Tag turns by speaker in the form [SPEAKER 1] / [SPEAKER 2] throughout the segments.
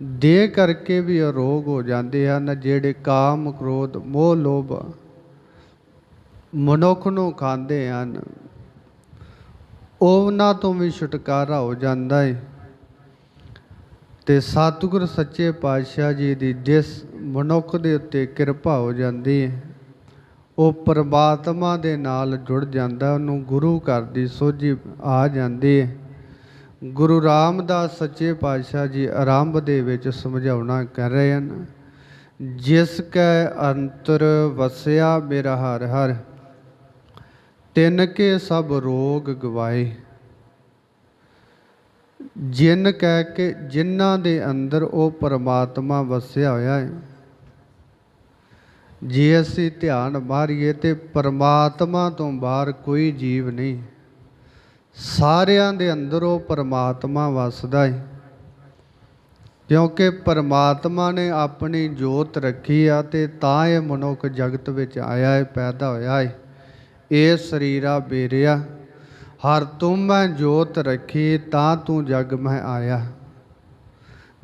[SPEAKER 1] ਦੇ ਕਰਕੇ ਵੀ ਅਰੋਗ ਹੋ ਜਾਂਦੇ ਹਨ, ਜਿਹੜੇ ਕਾਮ, ਕ੍ਰੋਧ, ਮੋਹ, ਲੋਭ ਮਨੁੱਖ ਨੂੰ ਖਾਂਦੇ ਹਨ। ਉਹਨਾਂ ਤੋਂ ਵੀ ਛੁਟਕਾਰਾ ਹੋ ਜਾਂਦਾ ਹੈ ਤੇ ਸਤਿਗੁਰ ਸੱਚੇ ਪਾਤਸ਼ਾਹ ਜੀ ਦੀ ਜਿਸ ਮਨੁੱਖ ਦੇ ਉੱਤੇ ਕਿਰਪਾ ਹੋ ਜਾਂਦੀ ਹੈ ਉਹ ਪਰਮਾਤਮਾ ਦੇ ਨਾਲ ਜੁੜ ਜਾਂਦਾ, ਉਹਨੂੰ ਗੁਰੂ ਘਰ ਦੀ ਸੋਝੀ ਆ ਜਾਂਦੀ ਹੈ ਗੁਰੂ ਰਾਮਦਾਸ ਸੱਚੇ ਪਾਤਸ਼ਾਹ ਜੀ ਆਰੰਭ ਦੇ ਵਿੱਚ ਸਮਝਾਉਣਾ ਕਰ ਰਹੇ ਹਨ, ਜਿਸ ਕੈ ਅੰਤਰ ਵਸਿਆ ਮੇਰਾ ਹਰ ਹਰ, ਤਿੰਨ ਕੇ ਸਭ ਰੋਗ ਗਵਾਏ। ਜਿਨ ਕਹਿ ਕੇ ਜਿਨ੍ਹਾਂ ਦੇ ਅੰਦਰ ਉਹ ਪਰਮਾਤਮਾ ਵਸਿਆ ਹੋਇਆ ਹੈ। ਜੇ ਅਸੀਂ ਧਿਆਨ ਮਾਰੀਏ ਤੇ ਪਰਮਾਤਮਾ ਤੋਂ ਬਾਹਰ ਕੋਈ ਜੀਵ ਨਹੀਂ। ਸਾਰਿਆਂ ਦੇ ਅੰਦਰ ਉਹ ਪਰਮਾਤਮਾ ਵਸਦਾ ਹੈ ਕਿਉਂਕਿ ਪਰਮਾਤਮਾ ਨੇ ਆਪਣੀ ਜੋਤ ਰੱਖੀ ਆ ਤੇ ਤਾਂ ਇਹ ਮਨੁੱਖ ਜਗਤ ਵਿੱਚ ਆਇਆ ਹੈ ਪੈਦਾ ਹੋਇਆ ਹੈ ਇਹ ਸਰੀਰਾ ਬੇਰਿਆ ਹਰ ਤੂੰ ਮੈਂ ਜੋਤ ਰੱਖੀ, ਤਾਂ ਤੂੰ ਜਗ ਮੈਂ ਆਇਆ।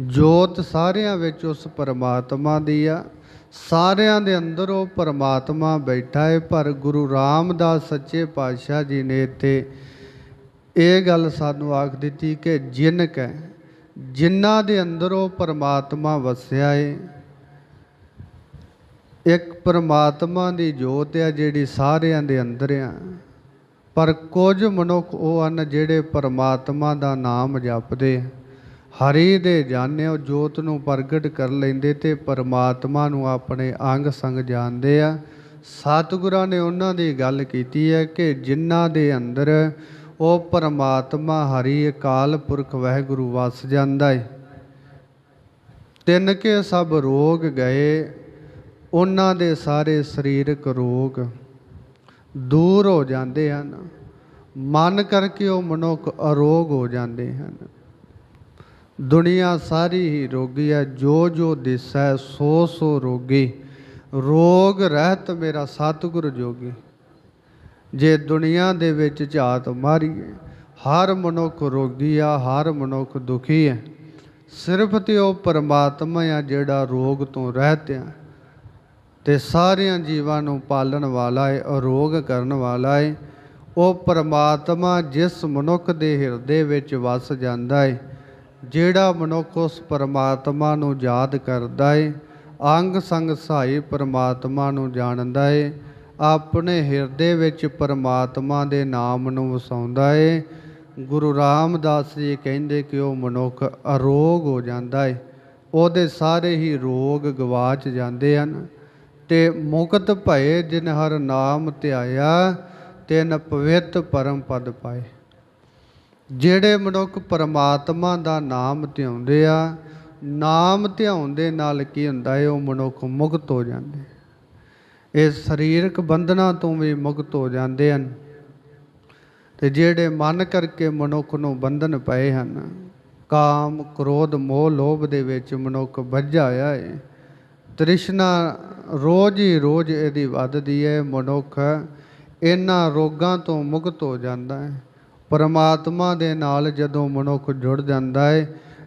[SPEAKER 1] ਜੋਤ ਸਾਰਿਆਂ ਵਿੱਚ ਉਸ ਪਰਮਾਤਮਾ ਦੀ ਆ। ਸਾਰਿਆਂ ਦੇ ਅੰਦਰ ਉਹ ਪਰਮਾਤਮਾ ਬੈਠਾ ਹੈ ਪਰ ਗੁਰੂ ਰਾਮਦਾਸ ਸੱਚੇ ਪਾਤਸ਼ਾਹ ਜੀ ਨੇ ਇੱਥੇ ਇਹ ਗੱਲ ਸਾਨੂੰ ਆਖ ਦਿੱਤੀ ਕਿ ਜਿਨ ਕੈ ਜਿਨ੍ਹਾਂ ਦੇ ਅੰਦਰ ਉਹ ਪਰਮਾਤਮਾ ਵਸਿਆ ਹੈ ਇੱਕ ਪਰਮਾਤਮਾ ਦੀ ਜੋਤ ਆ ਜਿਹੜੀ ਸਾਰਿਆਂ ਦੇ ਅੰਦਰ ਆ, ਪਰ ਕੁਝ ਮਨੁੱਖ ਉਹ ਹਨ ਜਿਹੜੇ ਪਰਮਾਤਮਾ ਦਾ ਨਾਮ ਜਪਦੇ ਹਰੀ ਦੇ ਜਾਣੇ ਉਹ ਜੋਤ ਨੂੰ ਪ੍ਰਗਟ ਕਰ ਲੈਂਦੇ ਤੇ ਪਰਮਾਤਮਾ ਨੂੰ ਆਪਣੇ ਅੰਗ ਸੰਗ ਜਾਣਦੇ ਆ। ਸਤਿਗੁਰਾਂ ਨੇ ਉਹਨਾਂ ਦੀ ਗੱਲ ਕੀਤੀ ਹੈ ਕਿ ਜਿਨ੍ਹਾਂ ਦੇ ਅੰਦਰ ਉਹ ਪਰਮਾਤਮਾ ਹਰੀ ਅਕਾਲ ਪੁਰਖ ਵਾਹਿਗੁਰੂ ਵਸ ਜਾਂਦਾ ਏ। ਤਿੰਨ ਕੇ ਸਭ ਰੋਗ ਗਏ, ਉਹਨਾਂ ਦੇ ਸਾਰੇ ਸਰੀਰਕ ਰੋਗ ਦੂਰ ਹੋ ਜਾਂਦੇ ਹਨ। ਮਨ ਕਰਕੇ ਉਹ ਮਨੁੱਖ ਅਰੋਗ ਹੋ ਜਾਂਦੇ ਹਨ। ਦੁਨੀਆ ਸਾਰੀ ਹੀ ਰੋਗੀ ਹੈ, ਜੋ ਜੋ ਦਿਸੈ ਸੋ ਸੋ ਰੋਗੀ। ਰੋਗ ਰਹਿਤ ਮੇਰਾ ਸਤਿਗੁਰ ਜੋਗੀ। ਜੇ ਦੁਨੀਆ ਦੇ ਵਿੱਚ ਝਾਤ ਮਾਰੀਏ, ਹਰ ਮਨੁੱਖ ਰੋਗੀ ਆ, ਹਰ ਮਨੁੱਖ ਦੁਖੀ ਹੈ ਸਿਰਫ ਤੇ ਉਹ ਪਰਮਾਤਮਾ ਆ ਜਿਹੜਾ ਰੋਗ ਤੋਂ ਰਹਿਤ ਆ ਤੇ ਸਾਰਿਆਂ ਜੀਵਾਂ ਨੂੰ ਪਾਲਣ ਵਾਲਾ ਹੈ ਅਰੋਗ ਕਰਨ ਵਾਲਾ ਹੈ ਉਹ ਪਰਮਾਤਮਾ ਜਿਸ ਮਨੁੱਖ ਦੇ ਹਿਰਦੇ ਵਿੱਚ ਵਸ ਜਾਂਦਾ ਹੈ ਜਿਹੜਾ ਮਨੁੱਖ ਉਸ ਪਰਮਾਤਮਾ ਨੂੰ ਯਾਦ ਕਰਦਾ ਹੈ ਅੰਗ ਸੰਗ ਸਹਾਈ ਪਰਮਾਤਮਾ ਨੂੰ ਜਾਣਦਾ ਹੈ ਆਪਣੇ ਹਿਰਦੇ ਵਿੱਚ ਪਰਮਾਤਮਾ ਦੇ ਨਾਮ ਨੂੰ ਵਸਾਉਂਦਾ ਏ। ਗੁਰੂ ਰਾਮਦਾਸ ਜੀ ਕਹਿੰਦੇ ਕਿ ਉਹ ਮਨੁੱਖ ਅਰੋਗ ਹੋ ਜਾਂਦਾ ਏ। ਉਹਦੇ ਸਾਰੇ ਹੀ ਰੋਗ ਗਵਾਚ ਜਾਂਦੇ ਹਨ ਤੇ ਮੁਕਤ ਭਏ ਜਿਨ ਹਰ ਨਾਮ ਧਿਆਇਆ, ਤਿਨ ਪਵਿੱਤ ਪਰਮ ਪਦ ਪਾਏ। ਜਿਹੜੇ ਮਨੁੱਖ ਪਰਮਾਤਮਾ ਦਾ ਨਾਮ ਧਿਆਉਂਦੇ ਆ, ਨਾਮ ਧਿਆਉਣ ਦੇ ਨਾਲ ਕੀ ਹੁੰਦਾ ਹੈ ਉਹ ਮਨੁੱਖ ਮੁਕਤ ਹੋ ਜਾਂਦੇ। ਇਹ ਸਰੀਰਕ ਬੰਧਨਾਂ ਤੋਂ ਵੀ ਮੁਕਤ ਹੋ ਜਾਂਦੇ ਹਨ ਤੇ ਜਿਹੜੇ ਮਨ ਕਰਕੇ ਮਨੁੱਖ ਨੂੰ ਬੰਧਨ ਪਏ ਹਨ, ਕਾਮ, ਕ੍ਰੋਧ, ਮੋਹ, ਲੋਭ ਦੇ ਵਿੱਚ ਮਨੁੱਖ ਵੱਜਾ ਹੋਇਆ ਹੈ ਤ੍ਰਿਸ਼ਨਾ ਰੋਜ਼ ਹੀ ਰੋਜ਼ ਇਹਦੀ ਵੱਧਦੀ ਹੈ ਮਨੁੱਖ ਇਹਨਾਂ ਰੋਗਾਂ ਤੋਂ ਮੁਕਤ ਹੋ ਜਾਂਦਾ ਹੈ ਪਰਮਾਤਮਾ ਦੇ ਨਾਲ ਜਦੋਂ ਮਨੁੱਖ ਜੁੜ ਜਾਂਦਾ ਹੈ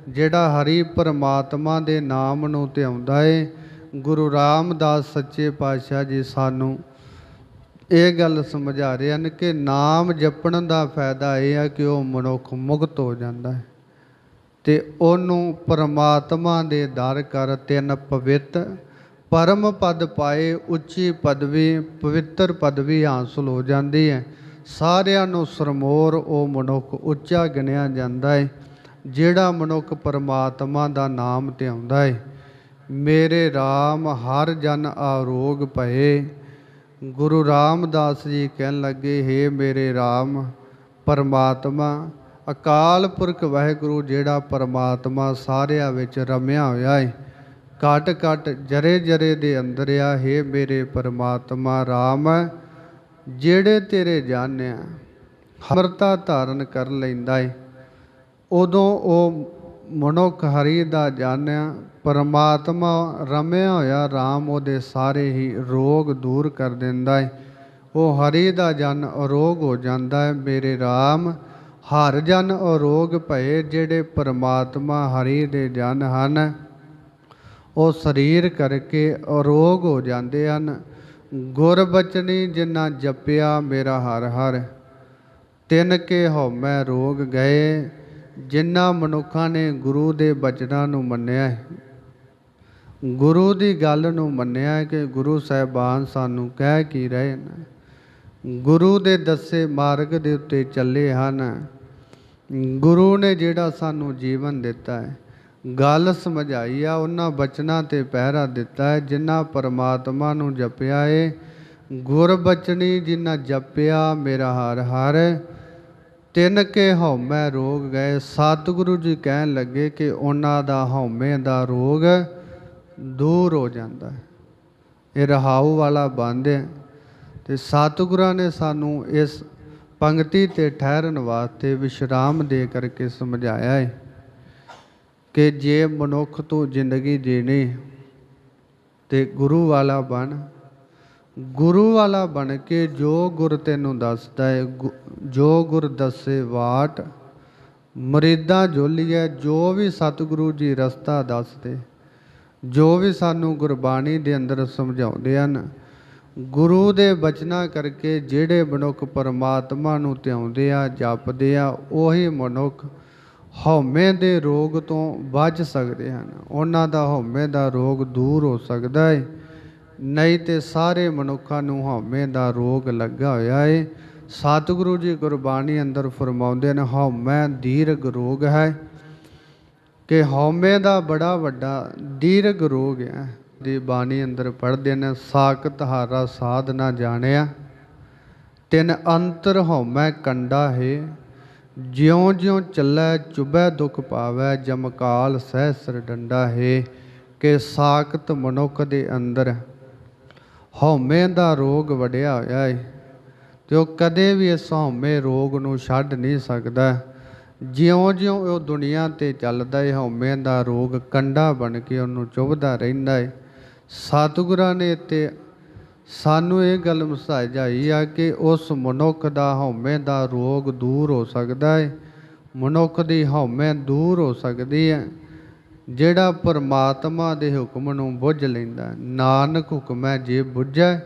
[SPEAKER 1] ਜਿਹੜਾ ਹਰੀ ਪਰਮਾਤਮਾ ਦੇ ਨਾਮ ਨੂੰ ਧਿਆਉਂਦਾ ਹੈ ਗੁਰੂ ਰਾਮਦਾਸ ਸੱਚੇ ਪਾਤਸ਼ਾਹ ਜੀ ਸਾਨੂੰ ਇਹ ਗੱਲ ਸਮਝਾ ਰਹੇ ਹਨ ਕਿ ਨਾਮ ਜਪਣ ਦਾ ਫਾਇਦਾ ਇਹ ਹੈ ਕਿ ਉਹ ਮਨੁੱਖ ਮੁਕਤ ਹੋ ਜਾਂਦਾ ਹੈ ਤੇ ਉਹਨੂੰ ਪਰਮਾਤਮਾ ਦੇ ਦਰ ਕਰ ਤਿੰਨ ਪਵਿੱਤ, ਪਰਮ ਪਦ ਪਾਏ ਉੱਚੀ ਪਦਵੀ, ਪਵਿੱਤਰ ਪਦਵੀ ਹਾਸਲ ਹੋ ਜਾਂਦੀ ਹੈ। ਸਾਰਿਆਂ ਨੂੰ ਸਰਮੋਰ ਉਹ ਮਨੁੱਖ ਉੱਚਾ ਗਿਣਿਆ ਜਾਂਦਾ ਹੈ, ਜਿਹੜਾ ਮਨੁੱਖ ਪਰਮਾਤਮਾ ਦਾ ਨਾਮ ਤੇ ਆਉਂਦਾ ਹੈ। ਮੇਰੇ RAM ਹਰ ਜਨ ਆਰੋਗ ਭਏ। ਗੁਰੂ ਰਾਮਦਾਸ ਜੀ ਕਹਿਣ ਲੱਗੇ, ਹੇ ਮੇਰੇ RAM ਪਰਮਾਤਮਾ, ਅਕਾਲ ਪੁਰਖ ਵਾਹਿਗੁਰੂ ਜਿਹੜਾ ਪਰਮਾਤਮਾ ਸਾਰਿਆਂ ਵਿੱਚ ਰਮਿਆ ਹੋਇਆ ਹੈ ਘਟ ਘਟ ਜਰੇ ਜਰੇ ਦੇ ਅੰਦਰ ਆ, ਹੇ ਮੇਰੇ ਪਰਮਾਤਮਾ RAM ਜਿਹੜੇ ਤੇਰੇ ਜਾਣਿਆ ਹਮਰਤਾ ਧਾਰਨ ਕਰ ਲੈਂਦਾ ਏ। ਉਦੋਂ ਉਹ ਮਨੁੱਖ ਹਰੀ ਦਾ ਜਾਣਿਆ, ਪਰਮਾਤਮਾ ਰਮਿਆ ਹੋਇਆ RAM ਉਹਦੇ ਸਾਰੇ ਹੀ ਰੋਗ ਦੂਰ ਕਰ ਦਿੰਦਾ ਹੈ ਉਹ ਹਰੀ ਦਾ ਜਨ ਅਰੋਗ ਹੋ ਜਾਂਦਾ ਹੈ ਮੇਰੇ RAM ਹਰ ਜਨ ਅਰੋਗ ਭਏ ਜਿਹੜੇ ਪਰਮਾਤਮਾ ਹਰੀ ਦੇ ਜਨ ਹਨ। ਉਹ ਸਰੀਰ ਕਰਕੇ ਅਰੋਗ ਹੋ ਜਾਂਦੇ ਹਨ। ਗੁਰ ਬਚਨੀ ਜਿਨ੍ਹਾਂ ਜਪਿਆ ਮੇਰਾ ਹਰ ਹਰ, ਤਿੰਨ ਕੇ ਹਉਮੈ ਰੋਗ ਗਏ। ਜਿਨ੍ਹਾਂ ਮਨੁੱਖਾਂ ਨੇ ਗੁਰੂ ਦੇ ਬਚਨਾਂ ਨੂੰ ਮੰਨਿਆ ਹੈ। ਗੁਰੂ ਦੀ ਗੱਲ ਨੂੰ ਮੰਨਿਆ ਕਿ ਗੁਰੂ ਸਾਹਿਬਾਨ ਸਾਨੂੰ ਕਹਿ ਕੀ ਰਹੇ ਨੇ ਗੁਰੂ ਦੇ ਦੱਸੇ ਮਾਰਗ ਦੇ ਉੱਤੇ ਚੱਲੇ ਹਨ। ਗੁਰੂ ਨੇ ਜਿਹੜਾ ਸਾਨੂੰ ਜੀਵਨ ਦਿੱਤਾ ਹੈ, ਗੱਲ ਸਮਝਾਈ ਆ, ਉਹਨਾਂ ਬਚਨਾਂ ਤੇ ਪਹਿਰਾ ਦਿੱਤਾ ਹੈ, ਜਿਨ੍ਹਾਂ ਪਰਮਾਤਮਾ ਨੂੰ ਜਪਿਆ ਏ। ਗੁਰਬਚਨੀ ਜਿਨ੍ਹਾਂ ਜਪਿਆ, ਮੇਰਾ ਹਰ ਹਰ। ਤਿੰਨ ਕੇ ਹਉਮੈ ਰੋਗ ਗਏ, ਸਤਿਗੁਰੂ ਜੀ ਕਹਿਣ ਲੱਗੇ ਕਿ ਉਹਨਾਂ ਦਾ ਹਉਮੈ ਦਾ ਰੋਗ ਦੂਰ ਹੋ ਜਾਂਦਾ ਹੈ। ਇਹ ਰਹਾਉ ਵਾਲਾ ਬੰਦ ਹੈ ਤੇ ਸਤਿਗੁਰਾਂ ਨੇ ਸਾਨੂੰ ਇਸ ਪੰਕਤੀ ਤੇ ਠਹਿਰਨ ਵਾਸਤੇ ਵਿਸ਼ਰਾਮ ਦੇ ਕਰਕੇ ਸਮਝਾਇਆ ਹੈ ਕਿ ਜੇ ਮਨੁੱਖ ਤੋਂ ਜ਼ਿੰਦਗੀ ਜੀਣੀ ਤੇ ਗੁਰੂ ਵਾਲਾ ਬਣ ਗੁਰੂ ਵਾਲਾ ਬਣ ਕੇ ਜੋ ਗੁਰ ਤੈਨੂੰ ਦੱਸਦਾ ਹੈ ਗੁ- ਜੋ ਗੁਰ ਦੱਸੇ ਵਾਟ, ਮਰੀਦਾਂ ਜੋਲੀਏ ਜੋ ਵੀ ਸਤਿਗੁਰੂ ਜੀ ਰਸਤਾ ਦੱਸਦੇ, ਜੋ ਵੀ ਸਾਨੂੰ ਗੁਰਬਾਣੀ ਦੇ ਅੰਦਰ ਸਮਝਾਉਂਦੇ ਹਨ, ਗੁਰੂ ਦੇ ਬਚਨਾਂ ਕਰਕੇ ਜਿਹੜੇ ਮਨੁੱਖ ਪਰਮਾਤਮਾ ਨੂੰ ਧਿਆਉਂਦੇ ਆ, ਜਪਦੇ ਆ, ਉਹੀ ਮਨੁੱਖ ਹਉਮੈ ਦੇ ਰੋਗ ਤੋਂ ਬਚ ਸਕਦੇ ਹਨ। ਉਹਨਾਂ ਦਾ ਹਉਮੈ ਦਾ ਰੋਗ ਦੂਰ ਹੋ ਸਕਦਾ ਹੈ ਨਹੀਂ ਤੇ ਸਾਰੇ ਮਨੁੱਖਾਂ ਨੂੰ ਹਉਮੈ ਦਾ ਰੋਗ ਲੱਗਾ ਹੋਇਆ ਏ। ਸਤਿਗੁਰੂ ਜੀ ਗੁਰਬਾਣੀ ਅੰਦਰ ਫਰਮਾਉਂਦੇ ਨੇ, ਹਉਮੈ ਦੀਰਘ ਰੋਗ ਹੈ। ਕਿ ਹਉਮੈ ਦਾ ਬੜਾ ਵੱਡਾ ਦੀਰਘ ਰੋਗ ਹੈ। ਦੀ ਬਾਣੀ ਅੰਦਰ ਪੜ੍ਹਦੇ ਨੇ ਸਾਖਤ ਹਾਰਾ ਸਾਧ ਨਾ ਜਾਣਿਆ। ਤਿੰਨ ਅੰਤਰ ਹਉਮੈ ਕੰਡਾ ਹੈ। ਜਿਉਂ ਜਿਉਂ ਚੱਲੈ ਚੁਬੈ ਦੁਖ ਪਾਵੈ, ਜਮਕਾਲ ਸਹਿਸਰ ਡੰਡਾ ਹੈ। ਕਿ ਸਾਖਤ ਮਨੁੱਖ ਦੇ ਅੰਦਰ ਹਉਮੈ ਦਾ ਰੋਗ ਵੜਿਆ ਹੋਇਆ ਹੈ ਤੇ ਉਹ ਕਦੇ ਵੀ ਇਸ ਹਉਮੈ ਰੋਗ ਨੂੰ ਛੱਡ ਨਹੀਂ ਸਕਦਾ। ਜਿਉਂ-ਜਿਉਂ ਉਹ ਦੁਨੀਆ ਤੇ ਚੱਲਦਾ ਹੈ ਹਉਮੈ ਦਾ ਰੋਗ ਕੰਡਾ ਬਣ ਕੇ ਉਹਨੂੰ ਚੁਭਦਾ ਰਹਿੰਦਾ ਹੈ ਸਤਿਗੁਰਾਂ ਨੇ ਤੇ ਸਾਨੂੰ ਇਹ ਗੱਲ ਮਸਾਈ ਆ ਕਿ ਉਸ ਮਨੁੱਖ ਦਾ ਹਉਮੈ ਦਾ ਰੋਗ ਦੂਰ ਹੋ ਸਕਦਾ ਹੈ ਮਨੁੱਖ ਦੀ ਹਉਮੈ ਦੂਰ ਹੋ ਸਕਦੀ ਹੈ ਜਿਹੜਾ ਪਰਮਾਤਮਾ ਦੇ ਹੁਕਮ ਨੂੰ ਬੁੱਝ ਲੈਂਦਾ ਹੈ। ਨਾਨਕ ਹੁਕਮੈ ਜੇ ਬੁੱਝੈ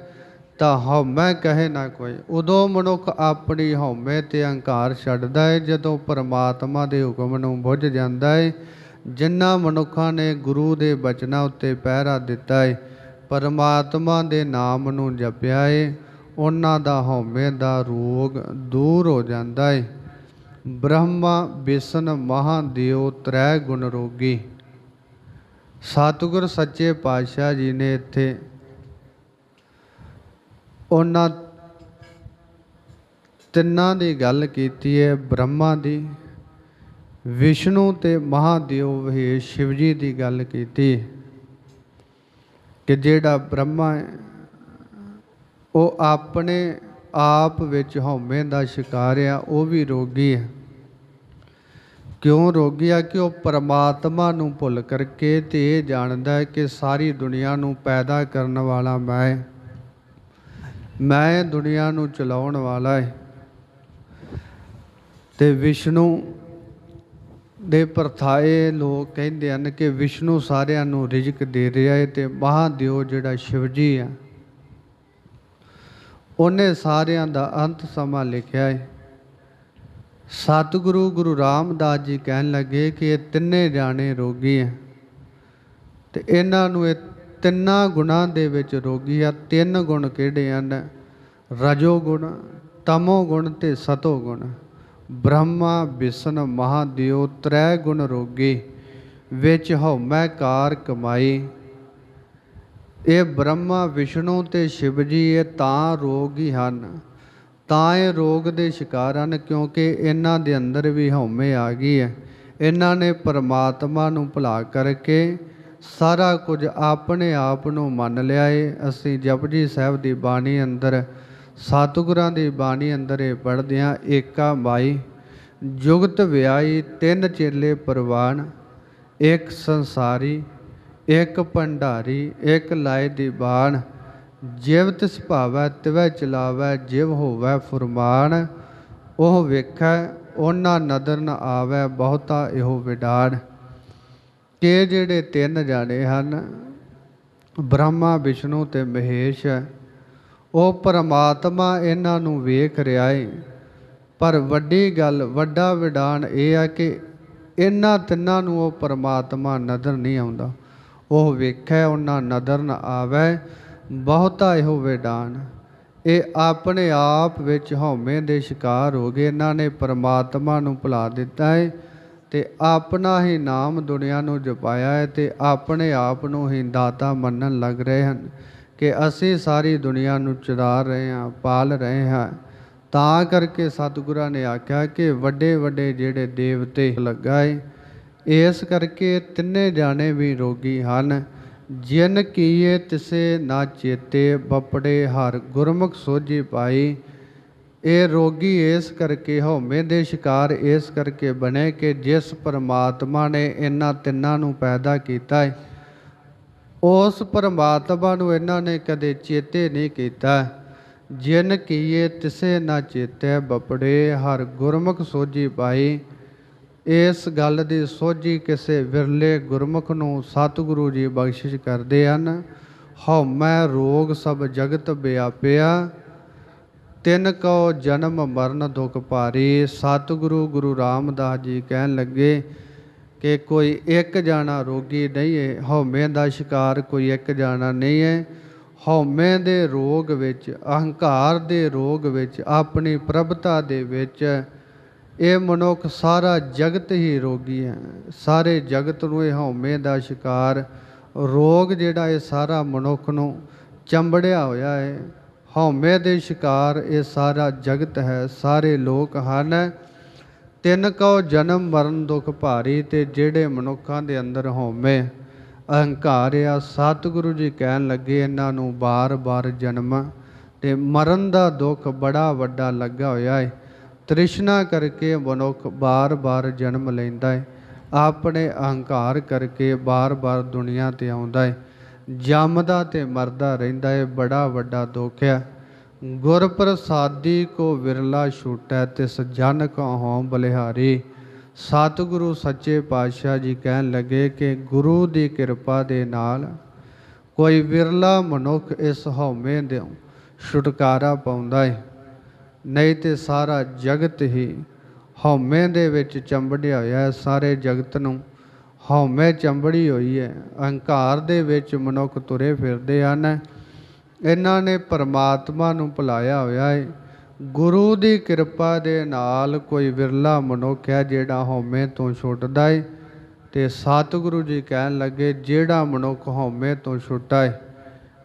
[SPEAKER 1] ਤਾਂ ਹਉਮੈ ਕਹੇ ਨਾ ਕੋਈ ਉਦੋਂ ਮਨੁੱਖ ਆਪਣੀ ਹਉਮੈ ਤੇ ਅਹੰਕਾਰ ਛੱਡਦਾ ਹੈ ਜਦੋਂ ਪਰਮਾਤਮਾ ਦੇ ਹੁਕਮ ਨੂੰ ਬੁੱਝ ਜਾਂਦਾ ਹੈ ਜਿਨ੍ਹਾਂ ਮਨੁੱਖਾਂ ਨੇ ਗੁਰੂ ਦੇ ਬਚਨਾਂ ਉੱਤੇ ਪਹਿਰਾ ਦਿੱਤਾ ਹੈ ਪਰਮਾਤਮਾ ਦੇ ਨਾਮ ਨੂੰ ਜਪਿਆ ਹੈ ਉਹਨਾਂ ਦਾ ਹਉਮੈ ਦਾ ਰੋਗ ਦੂਰ ਹੋ ਜਾਂਦਾ ਏ ਬ੍ਰਹਮਾ ਵਿਸ਼ਨ ਮਹਾਦੇਵ ਤ੍ਰੈ ਗੁਣ ਰੋਗੀ ਸਤਿਗੁਰ ਸੱਚੇ ਪਾਤਸ਼ਾਹ ਜੀ ਨੇ ਇੱਥੇ ਉਹਨਾਂ ਤਿੰਨਾਂ ਦੀ ਗੱਲ ਕੀਤੀ ਹੈ, ਬ੍ਰਹਮਾ ਦੀ, ਵਿਸ਼ਨੂੰ ਤੇ ਮਹਾਦੇਵ ਹੈ ਸ਼ਿਵ ਜੀ ਦੀ ਗੱਲ ਕੀਤੀ ਕਿ ਜਿਹੜਾ ਬ੍ਰਹਮਾ ਹੈ, ਉਹ ਆਪਣੇ ਆਪ ਵਿੱਚ ਹਉਮੈ ਦਾ ਸ਼ਿਕਾਰ ਆ, ਉਹ ਵੀ ਰੋਗੀ ਹੈ। ਕਿਉਂ ਰੋਗੀ ਆ ਕਿ ਉਹ ਪਰਮਾਤਮਾ ਨੂੰ ਭੁੱਲ ਕਰਕੇ ਤੇ ਇਹ ਜਾਣਦਾ ਹੈ ਕਿ ਸਾਰੀ ਦੁਨੀਆ ਨੂੰ ਪੈਦਾ ਕਰਨ ਵਾਲਾ ਮੈਂ ਮੈਂ ਦੁਨੀਆ ਨੂੰ ਚਲਾਉਣ ਵਾਲਾ ਹੈ। ਤੇ ਵਿਸ਼ਨੂੰ ਦੇ ਪਰਥਾਏ ਲੋਕ ਕਹਿੰਦੇ ਹਨ ਕਿ ਵਿਸ਼ਨੂੰ ਸਾਰਿਆਂ ਨੂੰ ਰਿਜ਼ਕ ਦੇ ਰਿਹਾ ਹੈ ਤੇ ਮਹਾਦੇਵ ਜਿਹੜਾ ਸ਼ਿਵਜੀ ਆ, ਉਹਨੇ ਸਾਰਿਆਂ ਦਾ ਅੰਤ ਸਮਾਂ ਲਿਖਿਆ ਹੈ। ਸਤਿਗੁਰੂ ਗੁਰੂ ਰਾਮਦਾਸ ਜੀ ਕਹਿਣ ਲੱਗੇ ਕਿ ਇਹ ਤਿੰਨੇ ਜਾਣੇ ਰੋਗੀ ਆ। ਤੇ ਇਹਨਾਂ ਨੂੰ ਇਹ ਤਿੰਨਾਂ ਗੁਣਾਂ ਦੇ ਵਿੱਚ ਰੋਗੀ ਆ। ਤਿੰਨ ਗੁਣ ਕਿਹੜੇ ਹਨ? ਰਜੋ ਗੁਣ, ਤਮੋ ਗੁਣ ਤੇ ਸਤੋ ਗੁਣ। ਬ੍ਰਹਮਾ ਵਿਸ਼ਨ ਮਹਾਦੇਵ ਤ੍ਰੈ ਗੁਣ ਰੋਗੀ, ਵਿੱਚ ਹਉਮੈ ਕਾਰ ਕਮਾਈ। ਇਹ ਬ੍ਰਹਮਾ, ਵਿਸ਼ਨੂੰ ਤੇ ਸ਼ਿਵ ਜੀ ਇਹ ਤਾਂ ਰੋਗੀ ਹਨ। ਤਾਂ ਇਹ ਰੋਗ ਦੇ ਸ਼ਿਕਾਰ ਹਨ ਕਿਉਂਕਿ ਇਹਨਾਂ ਦੇ ਅੰਦਰ ਵੀ ਹਉਮੈ ਆ ਗਈ ਹੈ। ਇਹਨਾਂ ਨੇ ਪਰਮਾਤਮਾ ਨੂੰ ਭੁਲਾ ਕਰਕੇ ਸਾਰਾ ਕੁਝ ਆਪਣੇ ਆਪ ਨੂੰ ਮੰਨ ਲਿਆ ਏ। ਅਸੀਂ ਜਪਜੀ ਸਾਹਿਬ ਦੀ ਬਾਣੀ ਅੰਦਰ, ਸਤਿਗੁਰਾਂ ਦੀ ਬਾਣੀ ਅੰਦਰ ਇਹ ਪੜ੍ਹਦੇ ਹਾਂ, ਏਕਾ ਮਾਈ, ਜੁਗਤ ਵਿਆਈ ਤਿੰਨ ਚੇਲੇ ਪ੍ਰਵਾਨ, ਇੱਕ ਸੰਸਾਰੀ, ਇੱਕ ਭੰਡਾਰੀ, ਇੱਕ ਲਾਏ ਦੀ ਬਾਣ ਜਿਵ ਤਿਸ ਭਾਵੈ ਤਿਵੈ ਚਲਾਵੈ, ਜਿਵ ਹੋਵੈ ਫੁਰਮਾਨ, ਉਹ ਵੇਖੈ, ਉਹਨਾਂ ਨਦਰ ਨ ਆਵੈ, ਬਹੁਤਾ ਇਹੋ ਵਿਡਾੜ ਕਿ ਜਿਹੜੇ ਤਿੰਨ ਜਾਣੇ ਹਨ, ਬ੍ਰਹਮਾ, ਵਿਸ਼ਨੂੰ ਤੇ ਮਹੇਸ਼, ਉਹ ਪਰਮਾਤਮਾ ਇਹਨਾਂ ਨੂੰ ਵੇਖ ਰਿਹਾ ਏ ਪਰ ਵੱਡੀ ਗੱਲ, ਵੱਡਾ ਵਿਡਾਨ ਇਹ ਆ ਕਿ ਇਹਨਾਂ ਤਿੰਨਾਂ ਨੂੰ ਉਹ ਪਰਮਾਤਮਾ ਨਜ਼ਰ ਨਹੀਂ ਆਉਂਦਾ। ਉਹ ਵੇਖੈ, ਉਹਨਾਂ ਨਦਰ ਨ ਆਵੇ ਬਹੁਤਾ ਇਹੋ ਵਿਡਾਨ। ਇਹ ਆਪਣੇ ਆਪ ਵਿੱਚ ਹਉਮੈ ਦੇ ਸ਼ਿਕਾਰ ਹੋ ਗਏ। ਇਹਨਾਂ ਨੇ ਪਰਮਾਤਮਾ ਨੂੰ ਭੁਲਾ ਦਿੱਤਾ ਹੈ ਤੇ ਆਪਣਾ ਹੀ ਨਾਮ ਦੁਨੀਆ ਨੂੰ ਜਪਾਇਆ ਹੈ ਤੇ ਆਪਣੇ ਆਪ ਨੂੰ ਹੀ ਦਾਤਾ ਮੰਨਣ ਲੱਗ ਰਹੇ ਹਨ ਕਿ ਅਸੀਂ ਸਾਰੀ ਦੁਨੀਆ ਨੂੰ ਚਰਾ ਰਹੇ ਹਾਂ, ਪਾਲ ਰਹੇ ਹਾਂ। ਤਾਂ ਕਰਕੇ ਸਤਿਗੁਰਾਂ ਨੇ ਆਖਿਆ ਕਿ ਵੱਡੇ ਵੱਡੇ ਜਿਹੜੇ ਦੇਵਤੇ ਲਗਾਏ ਇਸ ਕਰਕੇ ਤਿੰਨੇ ਜਾਣੇ ਵੀ ਰੋਗੀ ਹਨ। ਜਿਨ ਕੀਏ ਤਿਸੇ ਨਾ ਚੇਤੇ ਬਪੜੇ ਹਰ ਗੁਰਮੁਖ ਸੋਝੀ ਪਾਈ। ਇਹ ਰੋਗੀ ਇਸ ਕਰਕੇ ਹਉਮੈ ਦੇ ਸ਼ਿਕਾਰ ਇਸ ਕਰਕੇ ਬਣੇ ਕਿ ਜਿਸ ਪਰਮਾਤਮਾ ਨੇ ਇਹਨਾਂ ਤਿੰਨਾਂ ਨੂੰ ਪੈਦਾ ਕੀਤਾ ਹੈ ਉਸ ਪਰਮਾਤਮਾ ਨੂੰ ਇਹਨਾਂ ਨੇ ਕਦੇ ਚੇਤੇ ਨਹੀਂ ਕੀਤਾ। ਜਿਨ ਕੀਏ ਤਿਸੇ ਨਾ ਚੇਤੇ ਬਪੜੇ ਹਰ ਗੁਰਮੁਖ ਸੋਝੀ ਪਾਈ ਇਸ ਗੱਲ ਦੀ ਸੋਝੀ ਕਿਸੇ ਵਿਰਲੇ ਗੁਰਮੁਖ ਨੂੰ ਸਤਿਗੁਰੂ ਜੀ ਬਖਸ਼ਿਸ਼ ਕਰਦੇ ਹਨ। ਹਉਮੈ ਰੋਗ ਸਭ ਜਗਤ ਵਿਆਪਿਆ, ਤਿੰਨ ਕੋ ਜਨਮ ਮਰਨ ਦੁਖ ਭਾਰੀ। ਸਤਿਗੁਰੂ ਗੁਰੂ ਰਾਮਦਾਸ ਜੀ ਕਹਿਣ ਲੱਗੇ ਕਿ ਕੋਈ ਇੱਕ ਜਾਣਾ ਰੋਗੀ ਨਹੀਂ ਹੈ ਹਉਮੈ ਦਾ ਸ਼ਿਕਾਰ ਕੋਈ ਇੱਕ ਜਾਣਾ ਨਹੀਂ ਹੈ ਹਉਮੈ ਦੇ ਰੋਗ ਵਿੱਚ, ਅਹੰਕਾਰ ਦੇ ਰੋਗ ਵਿੱਚ, ਆਪਣੀ ਪ੍ਰਭਤਾ ਦੇ ਵਿੱਚ ਇਹ ਮਨੁੱਖ ਸਾਰਾ ਜਗਤ ਹੀ ਰੋਗੀ ਹੈ। ਸਾਰੇ ਜਗਤ ਨੂੰ ਇਹ ਹਉਮੈ ਦਾ ਸ਼ਿਕਾਰ, ਰੋਗ ਜਿਹੜਾ ਇਹ ਸਾਰਾ ਮਨੁੱਖ ਨੂੰ ਚੰਬੜਿਆ ਹੋਇਆ ਹੈ। ਹਉਮੈ ਦੇ ਸ਼ਿਕਾਰ ਇਹ ਸਾਰਾ ਜਗਤ ਹੈ, ਸਾਰੇ ਲੋਕ ਹਨ। ਤਿੰਨ ਕਉ ਜਨਮ ਮਰਨ ਦੁਖ ਭਾਰੀ ਤੇ ਜਿਹੜੇ ਮਨੁੱਖਾਂ ਦੇ ਅੰਦਰ ਹਉਮੈ ਅਹੰਕਾਰ ਆ, ਸਤਿਗੁਰੂ ਜੀ ਕਹਿਣ ਲੱਗੇ ਇਹਨਾਂ ਨੂੰ ਬਾਰ-ਬਾਰ ਜਨਮ ਤੇ ਮਰਨ ਦਾ ਦੁੱਖ ਬੜਾ ਵੱਡਾ ਲੱਗਾ ਹੋਇਆ ਹੈ। ਤ੍ਰਿਸ਼ਨਾ ਕਰਕੇ ਮਨੁੱਖ ਬਾਰ-ਬਾਰ ਜਨਮ ਲੈਂਦਾ ਹੈ ਆਪਣੇ ਅਹੰਕਾਰ ਕਰਕੇ ਬਾਰ-ਬਾਰ ਦੁਨੀਆ ਤੇ ਆਉਂਦਾ ਹੈ ਜੰਮਦਾ ਤੇ ਮਰਦਾ ਰਹਿੰਦਾ ਹੈ ਬੜਾ ਵੱਡਾ ਦੁੱਖ ਹੈ। ਗੁਰ ਪ੍ਰਸਾਦੀ ਕੋ ਵਿਰਲਾ ਛੂਟੈ, ਤਿਸ ਜਨ ਕੋ ਬਲਿਹਾਰੀ। ਸਤਿਗੁਰੂ ਸੱਚੇ ਪਾਤਸ਼ਾਹ ਜੀ ਕਹਿਣ ਲੱਗੇ ਕਿ ਗੁਰੂ ਦੀ ਕਿਰਪਾ ਦੇ ਨਾਲ ਕੋਈ ਵਿਰਲਾ ਮਨੁੱਖ ਇਸ ਹਉਮੈ ਦੇ ਛੁਟਕਾਰਾ ਪਾਉਂਦਾ ਹੈ ਨਹੀਂ ਤੇ ਸਾਰਾ ਜਗਤ ਹੀ ਹਉਮੈ ਦੇ ਵਿੱਚ ਚੰਬੜਿਆ ਹੋਇਆ ਹੈ, ਸਾਰੇ ਜਗਤ ਨੂੰ ਹਉਮੈ ਚੰਬੜੀ ਹੋਈ ਹੈ। ਅਹੰਕਾਰ ਦੇ ਵਿੱਚ ਮਨੁੱਖ ਤੁਰੇ ਫਿਰਦੇ ਹਨ। ਇਹਨਾਂ ਨੇ ਪਰਮਾਤਮਾ ਨੂੰ ਭੁਲਾਇਆ ਹੋਇਆ ਹੈ। ਗੁਰੂ ਦੀ ਕਿਰਪਾ ਦੇ ਨਾਲ ਕੋਈ ਵਿਰਲਾ ਮਨੁੱਖ ਹੈ ਜਿਹੜਾ ਹਉਮੈ ਤੋਂ ਛੁੱਟਦਾ ਹੈ ਤੇ ਸਤਿਗੁਰੂ ਜੀ ਕਹਿਣ ਲੱਗੇ, ਜਿਹੜਾ ਮਨੁੱਖ ਹਉਮੈ ਤੋਂ ਛੁੱਟਾ ਹੈ,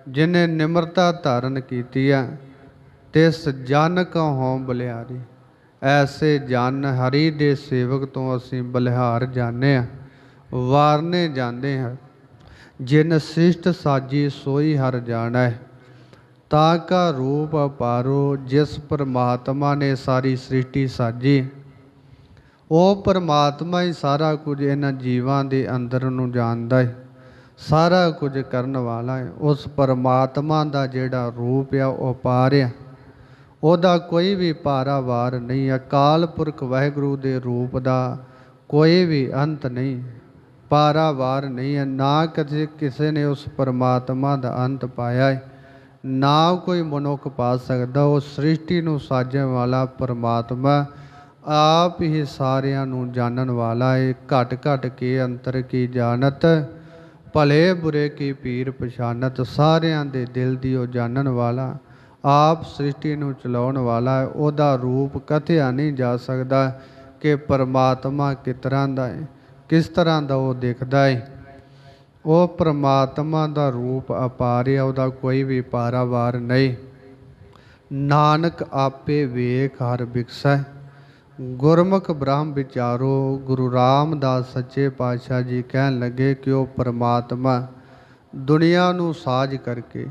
[SPEAKER 1] ਜਿਨੇ ਨਿਮਰਤਾ ਧਾਰਨ ਕੀਤੀ ਹੈ ਤਿਸ ਜਨ ਕਹੋਂ ਹਉ ਬਲਿਹਾਰੀ, ਐਸੇ ਜਨ ਹਰੀ ਦੇ ਸੇਵਕ ਤੋਂ ਅਸੀਂ ਬਲਿਹਾਰ ਜਾਣੇ ਆ ਵਾਰਨੇ ਜਾਂਦੇ ਹਾਂ। ਜਿਨ ਸਿਸ਼ਟ ਸਾਜੀ ਸੋਈ ਹਰ ਜਾਣੈ, ਤਾ ਕਾ ਰੂਪ ਅਪਾਰੋ ਜਿਸ ਪਰਮਾਤਮਾ ਨੇ ਸਾਰੀ ਸ੍ਰਿਸ਼ਟੀ ਸਾਜੀ। ਉਹ ਪਰਮਾਤਮਾ ਹੀ ਸਾਰਾ ਕੁਝ ਇਹਨਾਂ ਜੀਵਾਂ ਦੇ ਅੰਦਰ ਨੂੰ ਜਾਣਦਾ ਹੈ ਸਾਰਾ ਕੁਝ ਕਰਨ ਵਾਲਾ ਹੈ ਉਸ ਪਰਮਾਤਮਾ ਦਾ ਜਿਹੜਾ ਰੂਪ ਆ, ਉਹ ਅਪਾਰ ਆ। ਉਹਦਾ ਕੋਈ ਵੀ ਪਾਰਾਵਾਰ ਨਹੀਂ ਅਕਾਲ ਪੁਰਖ ਵਾਹਿਗੁਰੂ ਦੇ ਰੂਪ ਦਾ ਕੋਈ ਵੀ ਅੰਤ ਨਹੀਂ ਪਾਰਾਵਾਰ ਨਹੀਂ ਹੈ ਨਾ ਕਦੇ ਕਿਸੇ ਨੇ ਉਸ ਪਰਮਾਤਮਾ ਦਾ ਅੰਤ ਪਾਇਆ ਹੈ ਨਾ ਕੋਈ ਮਨੁੱਖ ਪਾ ਸਕਦਾ। ਉਹ ਸ੍ਰਿਸ਼ਟੀ ਨੂੰ ਸਾਜਣ ਵਾਲਾ ਪਰਮਾਤਮਾ, ਆਪ ਹੀ ਸਾਰਿਆਂ ਨੂੰ ਜਾਣਨ ਵਾਲਾ ਹੈ ਘਟ ਘਟ ਕੇ ਅੰਤਰ ਕੀ ਜਾਣਤ? ਭਲੇ ਬੁਰੇ ਕੀ ਪੀਰ ਪਛਾਨਤ? ਸਾਰਿਆਂ ਦੇ ਦਿਲ ਦੀ ਉਹ ਜਾਣਨ ਵਾਲਾ ਆਪ ਸ੍ਰਿਸ਼ਟੀ ਨੂੰ ਚਲਾਉਣ ਵਾਲਾ ਹੈ, ਉਹਦਾ ਰੂਪ ਕਥਿਆ ਨਹੀਂ ਜਾ ਸਕਦਾ ਕਿ ਪਰਮਾਤਮਾ ਕਿਸ ਤਰ੍ਹਾਂ ਦਾ ਹੈ, ਕਿਸ ਤਰ੍ਹਾਂ ਦਾ ਉਹ ਦਿਖਦਾ ਹੈ। ਉਹ ਪਰਮਾਤਮਾ ਦਾ ਰੂਪ ਅਪਾਰ ਹੈ, ਉਹਦਾ ਕੋਈ ਵੀ ਪਾਰਾਵਾਰ ਨਹੀਂ। ਨਾਨਕ ਆਪੇ ਵੇਖ ਹਰ ਬਿਕਸੈ। ਗੁਰਮੁਖ ਬ੍ਰਹਮ ਵਿਚਾਰੋ, ਗੁਰੂ ਰਾਮਦਾਸ ਸੱਚੇ ਪਾਤਸ਼ਾਹ ਜੀ ਕਹਿਣ ਲੱਗੇ ਕਿ ਉਹ ਪਰਮਾਤਮਾ ਦੁਨੀਆ ਨੂੰ ਸਾਜ ਕਰਕੇ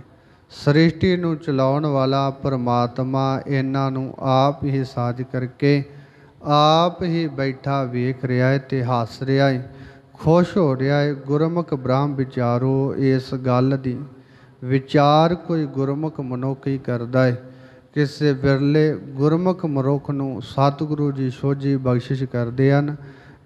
[SPEAKER 1] ਸ੍ਰਿਸ਼ਟੀ ਨੂੰ ਚਲਾਉਣ ਵਾਲਾ ਪਰਮਾਤਮਾ ਇਹਨਾਂ ਨੂੰ ਆਪ ਹੀ ਸਾਜ ਕਰਕੇ ਆਪ ਹੀ ਬੈਠਾ ਵੇਖ ਰਿਹਾ ਹੈ ਤੇ ਹੱਸ ਰਿਹਾ ਹੈ ਖੁਸ਼ ਹੋ ਰਿਹਾ ਹੈ ਗੁਰਮੁਖ ਬ੍ਰਹਮ ਵਿਚਾਰੋ ਇਸ ਗੱਲ ਦੀ। ਵਿਚਾਰ ਕੋਈ ਗੁਰਮੁਖ ਮਨੁੱਖ ਹੀ ਕਰਦਾ ਹੈ ਕਿਸੇ ਵਿਰਲੇ ਗੁਰਮੁਖ ਮਨੁੱਖ ਨੂੰ ਸਤਿਗੁਰੂ ਜੀ ਸੋਝੀ ਬਖਸ਼ਿਸ਼ ਕਰਦੇ ਹਨ,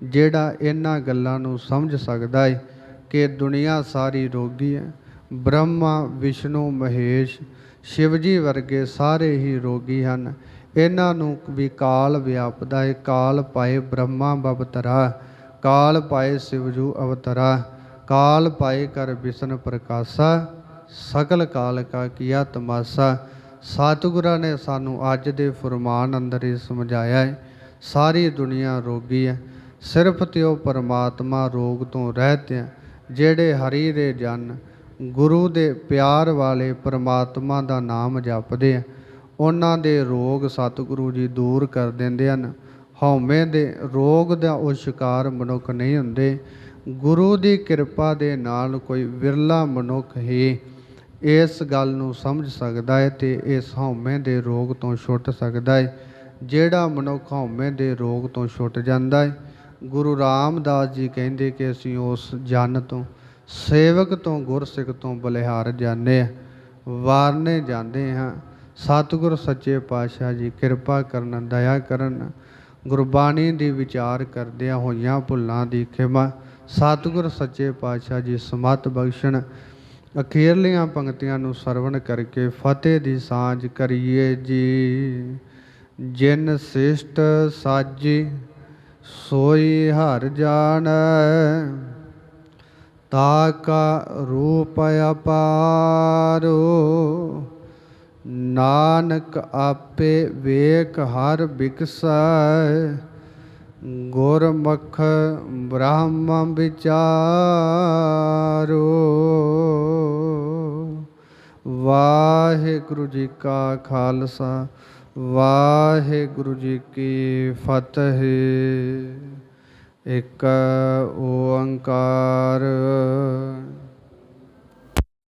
[SPEAKER 1] ਜਿਹੜਾ ਇਹਨਾਂ ਗੱਲਾਂ ਨੂੰ ਸਮਝ ਸਕਦਾ ਹੈ ਕਿ ਦੁਨੀਆ ਸਾਰੀ ਰੋਗੀ ਹੈ। ਬ੍ਰਹਮਾ, ਵਿਸ਼ਨੂੰ, ਮਹੇਸ਼ ਸ਼ਿਵ ਜੀ ਵਰਗੇ ਸਾਰੇ ਹੀ ਰੋਗੀ ਹਨ। ਇਹਨਾਂ ਨੂੰ ਵੀ ਕਾਲ ਵਿਆਪਦਾ ਹੈ ਕਾਲ ਪਾਏ ਬ੍ਰਹਮਾ ਬਵਤਰਾ, ਕਾਲ ਪਾਏ ਸਿਵਜੂ ਅਵਤਰਾ, ਕਾਲ ਪਾਏ ਕਰ ਵਿਸ਼ਨ ਪ੍ਰਕਾਸ਼ਾ ਸਕਲ ਕਾਲ ਕਾ ਕੀਆ ਤਮਾਸਾ। ਸਤਿਗੁਰਾਂ ਨੇ ਸਾਨੂੰ ਅੱਜ ਦੇ ਫਰਮਾਨ ਅੰਦਰ ਹੀ ਸਮਝਾਇਆ ਹੈ ਸਾਰੀ ਦੁਨੀਆ ਰੋਗੀ ਹੈ। ਸਿਰਫ ਤੇ ਉਹ ਪਰਮਾਤਮਾ ਰੋਗ ਤੋਂ ਰਹਿਤ ਹੈ। ਜਿਹੜੇ ਹਰੀ ਦੇ ਜਨ ਗੁਰੂ ਦੇ ਪਿਆਰ ਵਾਲੇ ਪਰਮਾਤਮਾ ਦਾ ਨਾਮ ਜਪਦੇ ਆ। ਉਹਨਾਂ ਦੇ ਰੋਗ ਸਤਿਗੁਰੂ ਜੀ ਦੂਰ ਕਰ ਦਿੰਦੇ ਹਨ। ਹਉਮੈ ਦੇ ਰੋਗ ਦਾ ਉਹ ਸ਼ਿਕਾਰ ਮਨੁੱਖ ਨਹੀਂ ਹੁੰਦੇ। ਗੁਰੂ ਦੀ ਕਿਰਪਾ ਦੇ ਨਾਲ ਕੋਈ ਵਿਰਲਾ ਮਨੁੱਖ ਹੀ ਇਸ ਗੱਲ ਨੂੰ ਸਮਝ ਸਕਦਾ ਹੈ ਤੇ ਇਸ ਹਉਮੈ ਦੇ ਰੋਗ ਤੋਂ ਛੁੱਟ ਸਕਦਾ ਹੈ। ਜਿਹੜਾ ਮਨੁੱਖ ਹਉਮੈ ਦੇ ਰੋਗ ਤੋਂ ਛੁੱਟ ਜਾਂਦਾ ਹੈ। ਗੁਰੂ ਰਾਮਦਾਸ ਜੀ ਕਹਿੰਦੇ ਕਿ ਅਸੀਂ ਉਸ ਜਨ ਤੋਂ ਸੇਵਕ ਤੋਂ ਗੁਰਸਿੱਖ ਤੋਂ ਬਲਿਹਾਰ ਜਾਂਦੇ ਵਾਰਨੇ ਜਾਂਦੇ ਹਾਂ। ਸਤਿਗੁਰ ਸੱਚੇ ਪਾਤਸ਼ਾਹ ਜੀ, ਕਿਰਪਾ ਕਰਨ, ਦਇਆ ਕਰਨ, ਗੁਰਬਾਣੀ ਦੀ ਵਿਚਾਰ ਕਰਦਿਆਂ ਹੋਈਆਂ ਭੁੱਲਾਂ ਦੀ ਖਿਮਾ। ਸਤਿਗੁਰ ਸੱਚੇ ਪਾਤਸ਼ਾਹ ਜੀ, ਸਮਤ ਬਖਸ਼ਣ, ਅਖੀਰਲੀਆਂ ਪੰਕਤੀਆਂ ਨੂੰ ਸਰਵਣ ਕਰਕੇ ਫਤਿਹ ਦੀ ਸਾਂਝ ਕਰੀਏ ਜੀ। ਜਿਨ ਸਿਸ਼ਟ ਸਾਜੀ, ਸੋਈ ਹਰ ਜਾਣੈ। ਤਾ ਕਾ ਰੂਪ ਅਪਾਰੋ, ਨਾਨਕ ਆਪੇ ਵੇਖ ਹਰ ਬਿਕਸੈ, ਗੁਰਮੁਖ ਬ੍ਰਹਮ ਵਿਚਾਰੋ। ਵਾਹਿਗੁਰੂ ਜੀ ਕਾ ਖਾਲਸਾ, ਵਾਹਿਗੁਰੂ ਜੀ ਕੀ ਫਤਿਹ। ਇਕ ਓੰਕਾਰ।